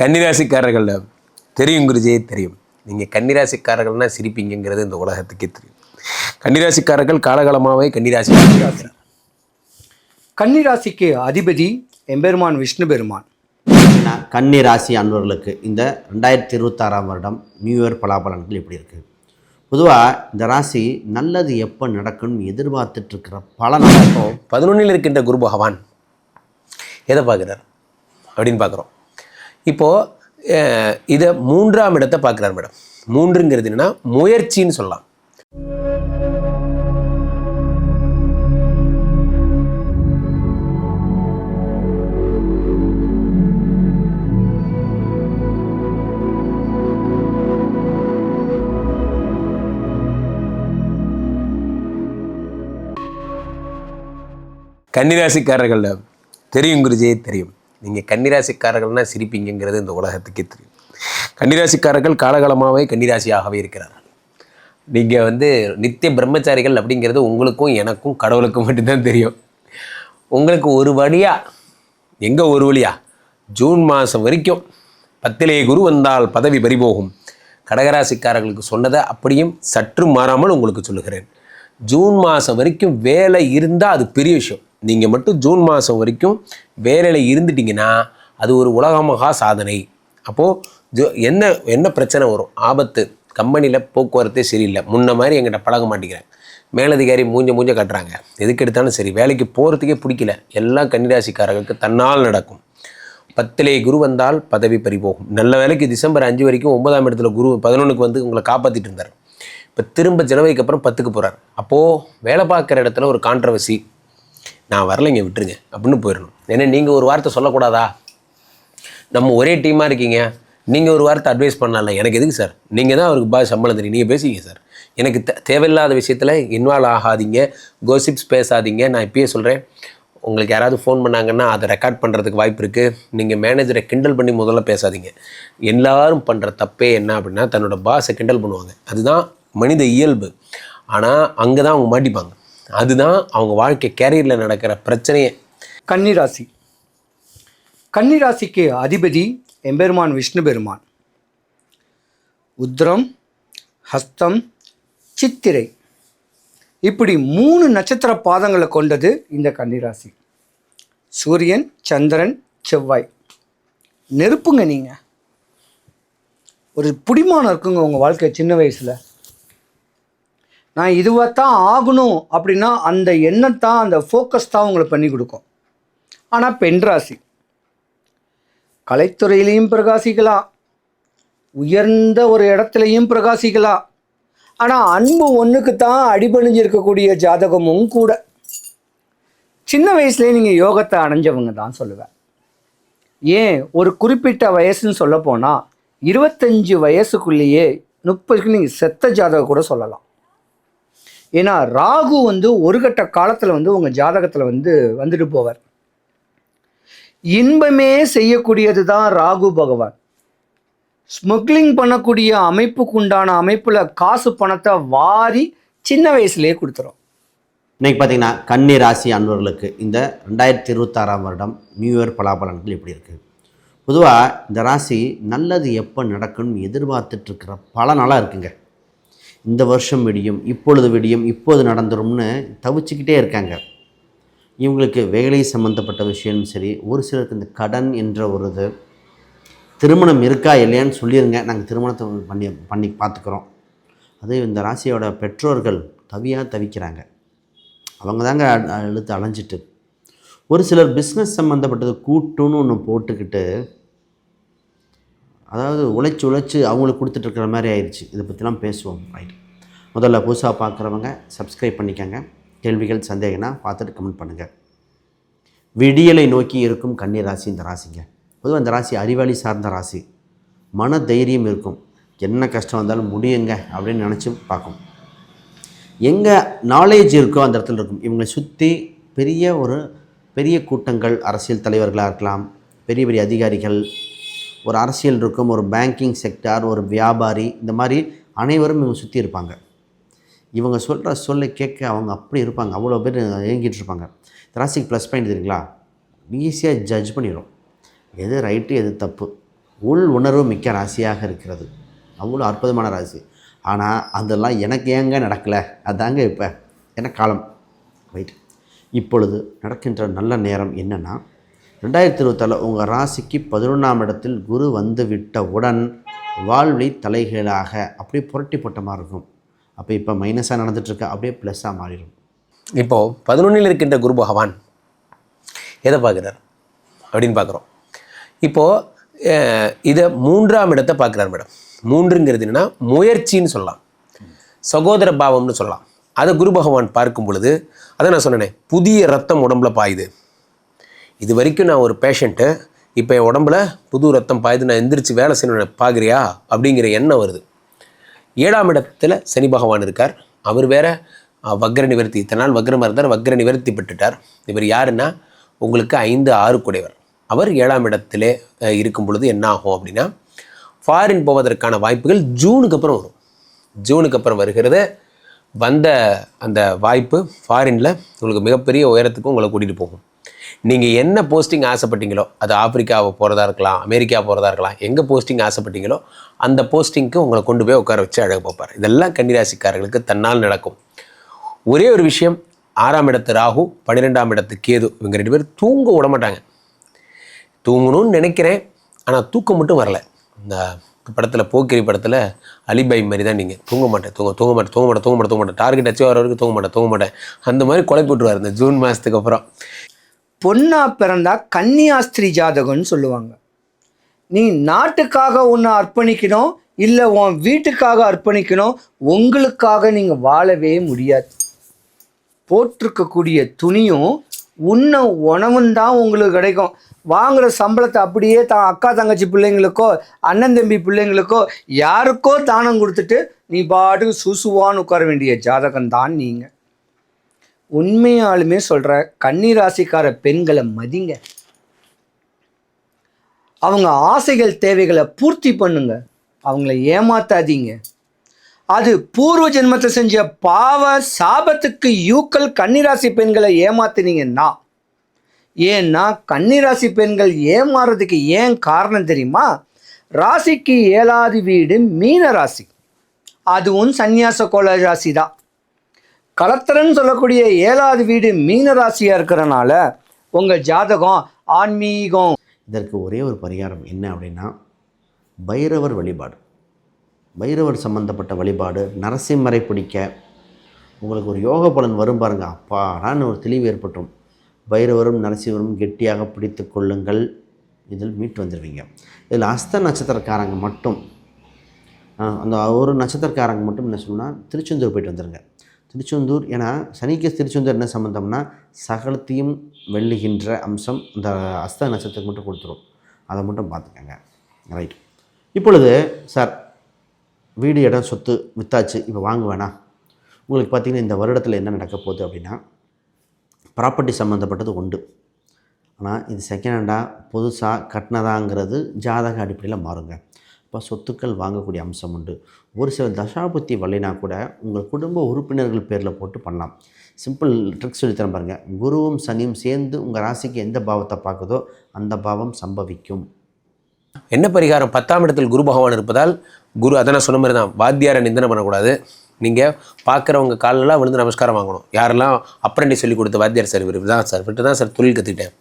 கன்னிராசிக்காரர்கள் தெரியும் குருஜியே தெரியும். நீங்கள் கன்னிராசிக்காரர்கள்னா சிரிப்பீங்கங்கிறது இந்த உலகத்துக்கே தெரியும். கன்னிராசிக்காரர்கள் காலகாலமாகவே கன்னிராசி கன்னிராசிக்கு அதிபதி எம்பெருமான் விஷ்ணு பெருமான். பார்த்தீங்கன்னா கன்னி ராசி அன்பர்களுக்கு இந்த ரெண்டாயிரத்தி இருபத்தாறாம் வருடம் நியூ இயர் பலாபலன்கள் எப்படி இருக்குது பொதுவாக இந்த ராசி நல்லது எப்போ நடக்கும்னு எதிர்பார்த்துட்டு இருக்கிற பல இப்போ பதினொன்றில் இருக்கின்ற குரு பகவான் எதை பார்க்குறார்? அப்படின்னு பார்க்குறோம். இப்போது இதை மூன்றாம் இடத்தை பார்க்குறாரு மேடம். மூன்றுங்கிறது என்னன்னா முயற்சின்னு சொல்லலாம். கன்னிராசிக்காரர்கள் தெரியும் குருஜியே தெரியும். நீங்கள் கன்னிராசிக்காரர்கள்னால் சிரிப்பீங்கிறது இந்த உலகத்துக்கே தெரியும். கன்னிராசிக்காரர்கள் காலகாலமாகவே கன்னிராசியாகவே இருக்கிறார்கள். நீங்கள் வந்து நித்திய பிரம்மச்சாரிகள் அப்படிங்கிறது உங்களுக்கும் எனக்கும் கடவுளுக்கும் மட்டும்தான் தெரியும். உங்களுக்கு ஒரு வழியாக எங்கே ஒரு வழியா ஜூன் மாதம் வரைக்கும் பத்திலே குரு வந்தால் பதவி பறிபோகும். கடகராசிக்காரர்களுக்கு சொன்னதை அப்படியும் சற்று மாறாமல் உங்களுக்கு சொல்லுகிறேன். ஜூன் மாதம் வரைக்கும் வேலை இருந்தால் அது பெரிய விஷயம். நீங்கள் மட்டும் ஜூன் மாதம் வரைக்கும் வேலையில் இருந்துட்டிங்கன்னா அது ஒரு உலகமகா சாதனை. அப்போது ஜோ என்ன என்ன பிரச்சனை வரும்? ஆபத்து. கம்பெனியில் போக்குவரத்தே சரியில்லை. முன்ன மாதிரி எங்கிட்ட பழக மாட்டேங்கிறேன் மேலதிகாரி மூஞ்ச மூஞ்ச கட்டுறாங்க. எதுக்கு எடுத்தாலும் சரி. வேலைக்கு போகிறதுக்கே பிடிக்கல. எல்லாம் கன்னிராசிக்காரர்களுக்கு தன்னால் நடக்கும். பத்திலே குரு வந்தால் பதவி பறிபோகும். நல்ல வேலைக்கு டிசம்பர் அஞ்சு வரைக்கும் ஒன்பதாம் இடத்துல குரு பதினொன்றுக்கு வந்து உங்களை காப்பாற்றிட்டு இருந்தார். இப்போ திரும்ப ஜனவரிக்கு அப்புறம் பத்துக்கு போகிறார் அப்போது வேலை பார்க்குற இடத்துல ஒரு கான்ட்ரவர்சி நான் வரலைங்க விட்டுருங்க. அப்படின்னு போயிடணும். ஏன்னா நீங்கள் ஒரு வார்த்தை சொல்லக்கூடாதா? நம்ம ஒரே டீமாக இருக்கீங்க. நீங்கள் ஒரு வார்த்தை அட்வைஸ் பண்ணல எனக்கு எதுக்கு சார் நீங்கள் தான் அவருக்கு பாய் சம்பளம் தெரியும் நீங்கள் பேசிங்க சார் எனக்கு தே- தேவையில்லாத விஷயத்தில் இன்வால்வ் ஆகாதீங்க. கோசிப்ஸ் பேசாதீங்க. நான் இப்பயே சொல்கிறேன் உங்களுக்கு யாராவது ஃபோன் பண்ணாங்கன்னா அதை ரெக்கார்ட் பண்ணுறதுக்கு வாய்ப்பு இருக்குது நீங்கள் மேனேஜரை கிண்டல் பண்ணி முதல்ல பேசாதீங்க. எல்லோரும் பண்ணுற தப்பே என்ன அப்படின்னா தன்னோட பாஸை கிண்டல் பண்ணுவாங்க. அதுதான் மனித இயல்பு. ஆனால் அங்கே தான் அவங்க மாட்டிப்பாங்க. அதுதான் அவங்க வாழ்க்கை கேரியரில் நடக்கிற பிரச்சனையே. கன்னிராசி. கன்னிராசிக்கு அதிபதி எம்பெருமான் விஷ்ணு பெருமான். உத்ரம் ஹஸ்தம் சித்திரை. இப்படி மூணு நட்சத்திர பாதங்களை கொண்டது இந்த கன்னிராசி. சூரியன் சந்திரன் செவ்வாய். நெருப்புங்க நீங்கள் ஒரு பிடிமானம் இருக்குங்க உங்கள் வாழ்க்கை சின்ன வயசில். நான் இதுவாக தான் ஆகணும் அப்படின்னா அந்த எண்ணத்தான் அந்த ஃபோக்கஸ் தான் உங்களை பண்ணி கொடுக்கும். ஆனால் பெண் ராசி. கலைத்துறையிலையும் பிரகாசிக்கலாம். உயர்ந்த ஒரு இடத்துலையும் பிரகாசிக்கலாம். ஆனால் அன்பு ஒன்றுக்கு தான் அடிபணிஞ்சு இருக்கக்கூடிய ஜாதகமும் கூட. சின்ன வயசுலேயே நீங்கள் யோகத்தை அடைஞ்சவங்க தான் சொல்லுவேன். ஏன்? ஒரு குறிப்பிட்ட வயசுன்னு சொல்ல போனால் இருபத்தஞ்சு வயசுக்குள்ளேயே முப்பதுக்கு நீங்கள் செத்த ஜாதகம் கூட சொல்லலாம். ஏன்னா ராகு வந்து ஒரு கட்ட காலத்தில் வந்து உங்கள் ஜாதகத்தில் வந்து வந்துட்டு போவார். இன்பமே செய்யக்கூடியது தான் ராகு பகவான். ஸ்மக்லிங் பண்ணக்கூடிய அமைப்புக்கு உண்டான அமைப்பில் காசு பணத்தை வாரி சின்ன வயசுலேயே கொடுத்துரும். இன்றைக்கி பார்த்தீங்கன்னா கன்னி ராசி அன்பர்களுக்கு இந்த ரெண்டாயிரத்தி இருபத்தாறாம் வருடம் நியூ இயர் பலாபலன்கள் எப்படி இருக்குது பொதுவாக இந்த ராசி நல்லது எப்போ நடக்கும்னு எதிர்பார்த்துட்ருக்கிற பல நாளாக இருக்குங்க. இந்த வருஷம் விடியும் இப்பொழுது விடியும் இப்போது நடந்துரும்னு தவிச்சுக்கிட்டே இருக்காங்க. இவங்களுக்கு வேலை சம்மந்தப்பட்ட விஷயமும் சரி ஒரு சிலருக்கு இந்த கடன் என்ற ஒரு இது திருமணம் இருக்கா இல்லையான்னு சொல்லிடுங்க நாங்கள் திருமணத்தை பண்ணி பண்ணி பார்த்துக்குறோம். அது இந்த ராசியோட பெற்றோர்கள் தவியாக தவிக்கிறாங்க. அவங்க தாங்க இழுத்து அலைஞ்சிட்டு. ஒரு சிலர் பிஸ்னஸ் சம்மந்தப்பட்டது கூட்டுன்னு ஒன்று போட்டுக்கிட்டு அதாவது உழைச்சி உழைச்சி அவங்களுக்கு கொடுத்துட்ருக்கிற மாதிரி ஆயிடுச்சு. இதை பற்றிலாம் பேசுவோம். ரைட் முதல்ல புதுசாக பார்க்குறவங்க சப்ஸ்கிரைப் பண்ணிக்கோங்க. கேள்விகள் சந்தேகம்னா பார்த்துட்டு கமெண்ட் பண்ணுங்கள் விடியலை நோக்கி இருக்கும் கன்னி ராசி இந்த ராசிங்க. பொதுவாக இந்த ராசி அறிவாளி சார்ந்த ராசி. மன தைரியம் இருக்கும். என்ன கஷ்டம் வந்தாலும் முடியுங்க அப்படின்னு நினச்சி பார்க்கும். எங்கே நாலேஜ் இருக்கோ அந்த இடத்துல இருக்கும். இவங்களை சுற்றி பெரிய ஒரு பெரிய கூட்டங்கள் அரசியல் தலைவர்களாக இருக்கலாம். பெரிய பெரிய அதிகாரிகள் ஒரு அரசியல் இருக்கும் ஒரு பேங்கிங் செக்டார் ஒரு வியாபாரி இந்த மாதிரி அனைவரும் இவங்க சுற்றி இருப்பாங்க. இவங்க சொல்கிற சொல்லை கேட்க அவங்க அப்படி இருப்பாங்க. அவ்வளோ பேர் இயங்கிட்டு இருப்பாங்க. ராசிக்கு ப்ளஸ் பாயிண்ட் தெரியுங்களா? ஈஸியாக ஜட்ஜ் பண்ணிடும் எது ரைட்டு எது தப்பு. உள் உணர்வு மிக்க ராசியாக இருக்கிறது. அவ்வளோ அற்புதமான ராசி. ஆனால் அதெல்லாம் எனக்கு ஏங்க நடக்கலை? அதாங்க இப்போ. என்ன காலம். ரைட் இப்பொழுது நடக்கின்ற நல்ல நேரம் என்னென்னா ரெண்டாயிரத்தி இருபத்தால உங்கள் ராசிக்கு பதினொன்றாம் இடத்தில் குரு வந்து விட்டவுடன் வாழ்வழி தலைகீழாக அப்படியே புரட்டி போட்ட மாதிரி இருக்கும். அப்போ இப்போ மைனஸாக நடந்துட்டுருக்கு அப்படியே ப்ளஸ்ஸாக மாறிடும். இப்போது பதினொன்றில் இருக்கின்ற குரு பகவான் எதை பார்க்குறார் அப்படின்னு பார்க்குறோம். இப்போது இதை மூன்றாம் இடத்தை பார்க்குறார் மேடம். மூன்றுங்கிறது என்னென்னா முயற்சின்னு சொல்லலாம். சகோதர பாவம்னு சொல்லலாம். அதை குரு பகவான் பார்க்கும் பொழுது அதை நான் சொன்னேனே புதிய ரத்தம் உடம்புல பாயுது. இது வரைக்கும் நான் ஒரு பேஷண்ட்டு இப்போ என் உடம்புல புது ரத்தம் பாயுது நான் எந்திரிச்சு வேலை செய்யணும் பார்க்குறியா அப்படிங்கிற எண்ணம் வருது. ஏழாம் இடத்துல சனி பகவான் இருக்கார். அவர் வேற வக்ர நிவர்த்தி. இத்தனை நாள் வக்ரமாக இருந்தார் வக்ர நிவர்த்தி பெற்றுட்டார். இவர் யாருன்னா உங்களுக்கு ஐந்து ஆறு குடைவர் அவர் ஏழாம் இடத்திலே இருக்கும் பொழுது என்ன ஆகும் அப்படின்னா ஃபாரின் போவதற்கான வாய்ப்புகள் ஜூனுக்கு அப்புறம் வரும். ஜூனுக்கு அப்புறம் வருகிறது. வந்த அந்த வாய்ப்பு ஃபாரினில் உங்களுக்கு மிகப்பெரிய உயரத்துக்கு உங்களை கூட்டிகிட்டு போகும். நீங்கள் என்ன போஸ்டிங் ஆசைப்பட்டீங்களோ அது ஆப்பிரிக்காவை போகிறதா இருக்கலாம் அமெரிக்கா போகிறதா இருக்கலாம் எங்கே போஸ்டிங் ஆசைப்பட்டீங்களோ அந்த போஸ்டிங்க்கு உங்களை கொண்டு போய் உட்கார வச்சு அழகு பார்ப்பார். இதெல்லாம் கன்னிராசிக்காரர்களுக்கு தன்னால் நடக்கும். ஒரே ஒரு விஷயம் ஆறாம் இடத்து ராகு பன்னிரெண்டாம் இடத்து கேது இவங்க ரெண்டு பேரும் தூங்க விட மாட்டாங்க. தூங்கணும்னு நினைக்கிறேன் ஆனால் தூக்கம் மட்டும் வரல. இந்த படத்தில் போக்கிரி படத்தில் அலிபாய் மாதிரி தான் நீங்கள் தூங்க மாட்டேன் தூங்க தூங்க மாட்டேன் தூங்க மாட்டேன் தூங்க மாட்டேன் தூங்க மாட்டேன். டார்கெட் அச்சீவ் ஆகிற வரைக்கும் தூங்க மாட்டேன் தூங்க மாட்டேன். அந்த மாதிரி கொலை போட்டுருவார் இந்த ஜூன் மாதத்துக்கு அப்புறம். பொண்ணா பிறந்தா கன்னியாஸ்திரி ஜாதகம்னு சொல்லுவாங்க. நீ நாட்டுக்காக ஒன்று அர்ப்பணிக்கணும் இல்லை உன் வீட்டுக்காக அர்ப்பணிக்கணும் உங்களுக்காக நீங்கள் வாழவே முடியாது. போட்டிருக்கக்கூடிய துணியும் உன்ன உணவும் தான் உங்களுக்கு கிடைக்கும். வாங்குகிற சம்பளத்தை அப்படியே தான் அக்கா தங்கச்சி பிள்ளைங்களுக்கோ அண்ணன் தம்பி பிள்ளைங்களுக்கோ யாருக்கோ தானம் கொடுத்துட்டு நீ பாட்டுக்கு சுசுவான்னு உட்கார வேண்டிய ஜாதகம் தான் நீங்கள் உண்மையாலுமே சொல்கிற கன்னிராசிக்கார பெண்களை மதிங்க. அவங்க ஆசைகள் தேவைகளை பூர்த்தி பண்ணுங்க. அவங்கள ஏமாத்தாதீங்க. அது பூர்வ ஜென்மத்தை செஞ்ச பாவ சாபத்துக்கு யூக்கள் கன்னிராசி பெண்களை ஏமாத்துனீங்கன்னா ஏன்னா கன்னிராசி பெண்கள் ஏமாறுறதுக்கு ஏன் காரணம் தெரியுமா? ராசிக்கு ஏழாவது வீடு மீன ராசி அதுவும் சந்நியாச கோல ராசி தான் கலத்திரன்னு சொல்லக்கூடிய ஏழாவது வீடு மீன ராசியாக இருக்கிறனால உங்கள் ஜாதகம் ஆன்மீகம். இதற்கு ஒரே ஒரு பரிகாரம் என்ன அப்படின்னா பைரவர் வழிபாடு. பைரவர் சம்பந்தப்பட்ட வழிபாடு நரசிம்மரை பிடிக்க. உங்களுக்கு ஒரு யோக பலன் வரும் பாருங்கள் அப்பாடான்னு ஒரு தெளிவு ஏற்பட்டும் பைரவரும் நரசிம்மரும் கெட்டியாக பிடித்து கொள்ளுங்கள். இதில் மீட்டு வந்துடுவீங்க இதில் அஸ்த நட்சத்திரக்காரங்க மட்டும் அந்த ஒரு நட்சத்திரக்காரங்க மட்டும் என்ன சொல்லணும்னா திருச்செந்தூர் போயிட்டு வந்துடுங்க திருச்செந்தூர் ஏன்னா சனிக்கு திருச்செந்தூர் என்ன சம்மந்தம்னா சகலத்தையும் வெல்லுகின்ற அம்சம் இந்த அஸ்த நட்சத்திரத்துக்கு மட்டும் கொடுத்துரும். அதை மட்டும் பார்த்துக்கங்க. ரைட் இப்பொழுது சார் வீடு இடம் சொத்து வித்தாச்சு இப்போ வாங்க வேணாம். உங்களுக்கு பார்த்திங்கன்னா இந்த வருடத்தில் என்ன நடக்க போகுது அப்படின்னா ப்ராப்பர்ட்டி சம்மந்தப்பட்டது உண்டு. ஆனால் இது செகண்ட் ஹேண்டாக புதுசாக கட்டினதாங்கிறது ஜாதக அடிப்படையில் மாறுங்க. இப்போ சொத்துக்கள் வாங்கக்கூடிய அம்சம் உண்டு. ஒரு சில தசாபுத்தி வரலைனா கூட உங்கள் குடும்ப உறுப்பினர்கள் பேரில் போட்டு பண்ணலாம். சிம்பிள் ட்ரிக்ஸ் சொல்லித்தரேன் பாருங்கள் குருவும் சனியும் சேர்ந்து உங்கள் ராசிக்கு எந்த பாவத்தை பார்க்குதோ அந்த பாவம் சம்பவிக்கும். என்ன பரிகாரம்? பத்தாம் இடத்தில் குரு பகவான் இருப்பதால் குரு அதை நான் சொன்ன மாதிரி தான். வாத்தியாரை நிந்தனை பண்ணக்கூடாது. நீங்கள் பார்க்குறவங்க காலெல்லாம் விழுந்து நமஸ்காரம் வாங்கணும். யாரெல்லாம் அப்ரண்டி சொல்லி கொடுத்த வாத்தியார் சார் இவர் தான் சார். இவர்கிட்ட தான் சார் தொழில் கற்றுக்கிட்டேன்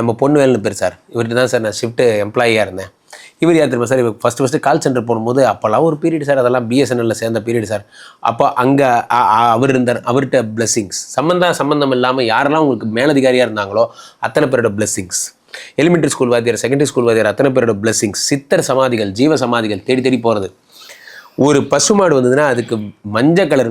நம்ம பொண்ணு வேலுன்னு பேர் சார். இவர்கிட்ட தான் சார் நான் ஷிஃப்ட்டு எம்ப்ளாயியாக இருந்தேன். இவர் யார் தெரியுமா சார்? இவர் ஃபஸ்ட்டு ஃபஸ்ட்டு கால் சென்டர் போகும்போது அப்போல்லாம் ஒரு பீரியட் சார். அதெல்லாம் பிஎஸ்என்எல்ல சேர்ந்த பீரியட் சார். அப்போ அங்கே அவர் இருந்தார். அவர்கிட்ட பிளெஸ்ஸிங்ஸ் சம்மந்தம் சம்மந்தம் இல்லாமல் யாரெல்லாம் உங்களுக்கு மேலதிகாரியாக இருந்தாங்களோ அத்தனை பேரோட பிளெஸ்ஸிங்ஸ் எலிமெண்ட்ரி ஸ்கூல் வாத்தியார் செகண்டரி ஸ்கூல் வாத்தியார் அத்தனை பேரோட பிளெஸ்ஸிங்ஸ் சித்தர் சமாதிகள் ஜீவ சமாதிகள் தேடி தேடி போகிறது ஒரு பசுமாடு வந்ததுன்னா அதுக்கு மஞ்சள் கலர்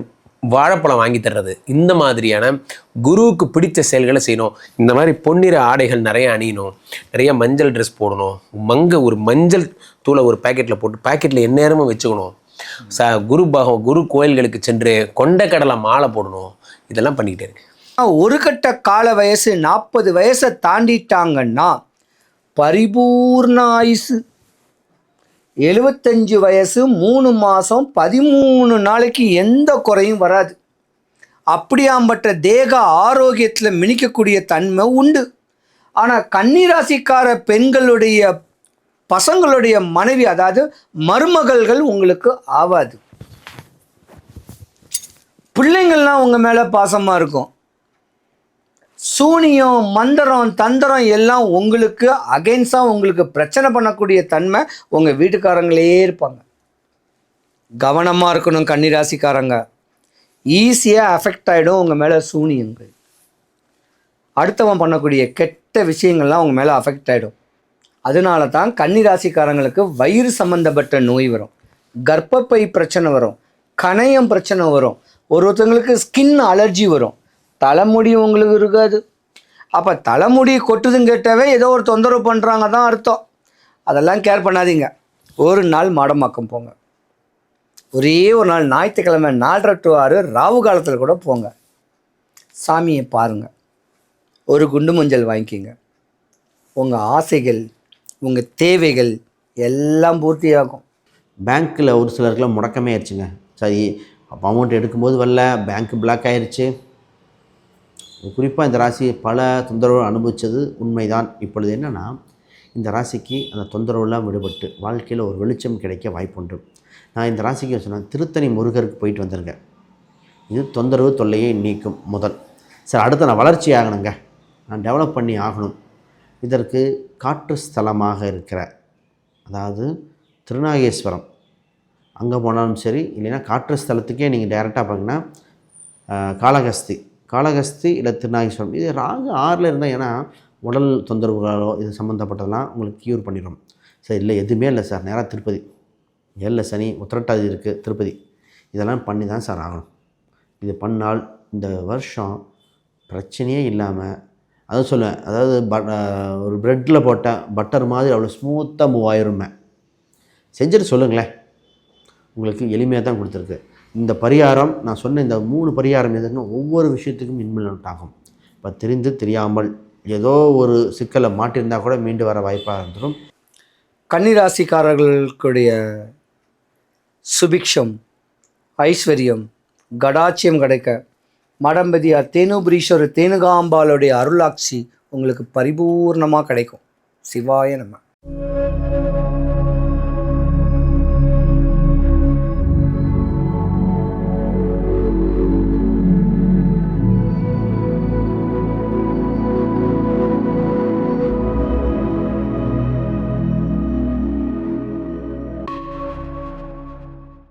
வாழைப்பழம் வாங்கி தர்றது. இந்த மாதிரியான குருவுக்கு பிடித்த செயல்களை செய்யணும். இந்த மாதிரி பொன்னிற ஆடைகள் நிறைய அணியணும். நிறைய மஞ்சள் ட்ரெஸ் போடணும். மங்க ஒரு மஞ்சள் தூளை ஒரு பாக்கெட்டில் போட்டு பாக்கெட்டில் எந்நேரமும் வச்சுக்கணும். ச குரு பாகம் குரு கோயில்களுக்கு சென்று கொண்டக்கடலை மாலை போடணும். இதெல்லாம் பண்ணிக்கிட்டே இருக்கு. ஒரு கட்ட கால வயசு நாற்பது வயசை தாண்டிட்டாங்கன்னா பரிபூர்ண ஆயுசு. எழுபத்தஞ்சு வயசு மூணு மாதம் பதிமூணு நாளைக்கு எந்த குறையும் வராது. அப்படியாம்பட்ட தேக ஆரோக்கியத்தில் மினிக்கக்கூடிய தன்மை உண்டு. ஆனால் கன்னிராசிக்கார பெண்களுடைய பசங்களுடைய மனைவி அதாவது மருமகள்கள் உங்களுக்கு ஆவாது. பிள்ளைங்கள்லாம் உங்கள் மேலே பாசமாக இருக்கும். சூனியம் மந்திரம் தந்திரம் எல்லாம் உங்களுக்கு அகெயின்ஸ்டாக உங்களுக்கு பிரச்சனை பண்ணக்கூடிய தன்மை உங்கள் வீட்டுக்காரங்களே இருப்பாங்க. கவனமாக இருக்கணும் கன்னிராசிக்காரங்க. ஈஸியாக அஃபெக்ட் ஆகிடும் உங்கள் மேலே சூனியங்கள். அடுத்தவன் பண்ணக்கூடிய கெட்ட விஷயங்கள்லாம் உங்கள் மேலே அஃபெக்ட் ஆகிடும் அதனால தான் கன்னிராசிக்காரங்களுக்கு வயிறு சம்மந்தப்பட்ட நோய் வரும். கர்ப்பப்பை பிரச்சனை வரும். கணையம் பிரச்சனை வரும். ஒரு ஒருத்தவங்களுக்கு ஸ்கின் அலர்ஜி வரும். தலைமுடி உங்களுக்கு இருக்காது. அப்போ தலைமுடி கொட்டுதுன்னு கேட்டாவே ஏதோ ஒரு தொந்தரவு பண்ணுறாங்க தான் அர்த்தம். அதெல்லாம் கேர் பண்ணாதீங்க. ஒரு நாள் மாடமாக்கம் போங்க. ஒரே ஒரு நாள் ஞாயிற்றுக்கிழமை நாலரை டு ஆறு ராவு காலத்தில் கூட போங்க. சாமியை பாருங்கள் ஒரு குண்டு மஞ்சள் வாங்கிக்கிங்க. உங்கள் ஆசைகள் உங்கள் தேவைகள் எல்லாம் பூர்த்தியாகும். பேங்க்கில் ஒரு சிலருக்குலாம் முடக்கமே ஆயிடுச்சுங்க. சரி அப்போ அமௌண்ட் எடுக்கும்போது வரல பேங்க் பிளாக் ஆயிடுச்சு குறிப்பாக இந்த ராசி பல தொந்தரவு அனுபவித்தது உண்மைதான். இப்பொழுது என்னென்னா இந்த ராசிக்கு அந்த தொந்தரவுலாம் விடுபட்டு வாழ்க்கையில் ஒரு வெளிச்சம் கிடைக்க வாய்ப்புண்டு. நான் இந்த ராசிக்கு சொன்னேன் திருத்தணி முருகருக்கு போயிட்டு வந்துருங்க இது தொந்தரவு தொல்லையை நீக்கும் முதல். சார் அடுத்து நான் வளர்ச்சி ஆகணுங்க. நான் டெவலப் பண்ணி ஆகணும். இதற்கு காற்று ஸ்தலமாக இருக்கிற அதாவது திருநாகேஸ்வரம். அங்கே போனாலும் சரி இல்லைன்னா காற்று ஸ்தலத்துக்கே நீங்கள் டைரெக்டாக பார்த்தீங்கன்னா காளகஸ்தி காளகஸ்தி இல்லை திருநாகேஸ்வரம் இது ராகு ஆறில் இருந்தால் ஏன்னா உடல் தொந்தரவுகளோ இது சம்மந்தப்பட்டதெல்லாம் உங்களுக்கு க்யூர் பண்ணிடும் சார் இல்லை எதுவுமே இல்லை சார். நேராக திருப்பதி. ஏழில் சனி உத்திரட்டாதி இருக்குது திருப்பதி. இதெல்லாம் பண்ணி தான் சார் ஆகணும். இது பண்ணால் இந்த வருஷம் பிரச்சனையே இல்லாமல் அதான் சொல்லுவேன் அதாவது பட் ஒரு ப்ரெட்டில் போட்ட பட்டர் மாதிரி அவ்வளோ ஸ்மூத்தாக மூவ் ஆயிருமே. செஞ்சுட்டு சொல்லுங்களேன். உங்களுக்கு எளிமையாக தான் கொடுத்துருக்கு. இந்த பரிகாரம் நான் சொன்ன இந்த மூணு பரிகாரம் எதுன்னா ஒவ்வொரு விஷயத்துக்கும் இன்வெல்ட் ஆகும். இப்போ தெரிந்து தெரியாமல் ஏதோ ஒரு சிக்கலை மாட்டியிருந்தால் கூட மீண்டு வர வாய்ப்பாக இருந்துடும் கன்னிராசிக்காரர்களுடைய சுபிக்ஷம் ஐஸ்வர்யம் கடாட்சியம் கிடைக்க மடம்பதியார் தேனுபுரீஸ்வரர் தேனுகாம்பாளுடைய அருளாட்சி உங்களுக்கு பரிபூர்ணமாக கிடைக்கும். சிவாய நம்ம